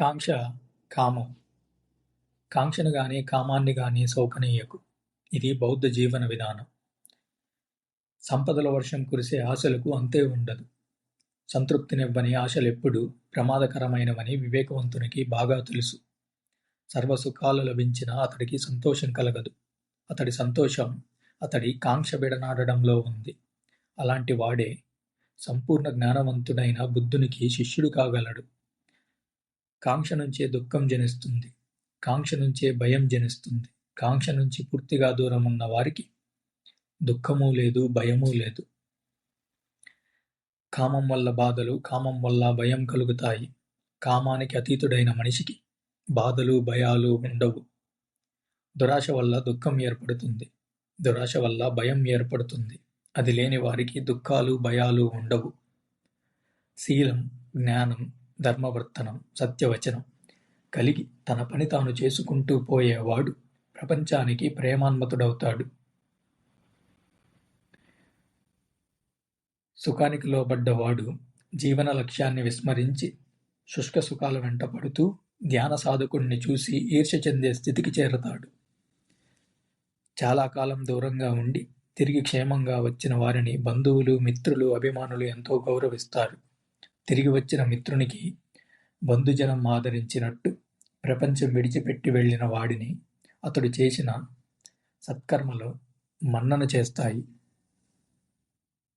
కాంక్ష కామం. కాంక్షను గాని కామాన్ని గాని సోకనీయకు ఇది బౌద్ధ జీవన విధానం. సంపదల వర్షం కురిసే ఆశలకు అంతే ఉండదు. సంతృప్తినివ్వని ఆశలెప్పుడు ప్రమాదకరమైనవని వివేకవంతునికి బాగా తెలుసు. సర్వసుఖాలు లభించిన అతడికి సంతోషం కలగదు. అతడి సంతోషం అతడి కాంక్ష బిడనాడడంలో ఉంది. అలాంటి వాడే సంపూర్ణ జ్ఞానవంతుడైన బుద్ధునికి శిష్యుడు కాగలడు. కాంక్ష నుంచే దుఃఖం జనిస్తుంది కాంక్ష నుంచే భయం జనిస్తుంది కాంక్ష నుంచి పూర్తిగా దూరం ఉన్న వారికి దుఃఖము లేదు భయము లేదు. కామం వల్ల బాధలు కామం వల్ల భయం కలుగుతాయి. కామానికి అతీతుడైన మనిషికి బాధలు భయాలు ఉండవు. దురాశ వల్ల దుఃఖం ఏర్పడుతుంది. దురాశ వల్ల భయం ఏర్పడుతుంది. అది లేని వారికి దుఃఖాలు భయాలు ఉండవు. శీలం జ్ఞానం ధర్మవర్తనం సత్యవచనం కలిగి తన పని తాను చేసుకుంటూ పోయేవాడు ప్రపంచానికి ప్రేమాన్మతుడవుతాడు. సుఖానికి లోబడ్డవాడు జీవన లక్ష్యాన్ని విస్మరించి శుష్క సుఖాల వెంట పడుతూ ధ్యాన సాధకుణ్ణి చూసి ఈర్ష్య చెందే స్థితికి చేరతాడు. చాలా కాలం దూరంగా ఉండి తిరిగి క్షేమంగా వచ్చిన వారిని బంధువులు మిత్రులు అభిమానులు ఎంతో గౌరవిస్తారు. తిరిగి వచ్చిన మిత్రునికి బంధుజనం ఆదరించినట్టు ప్రపంచం విడిచిపెట్టి వెళ్ళిన వాడిని అతడు చేసిన సత్కర్మలు మన్నన చేస్తాయి.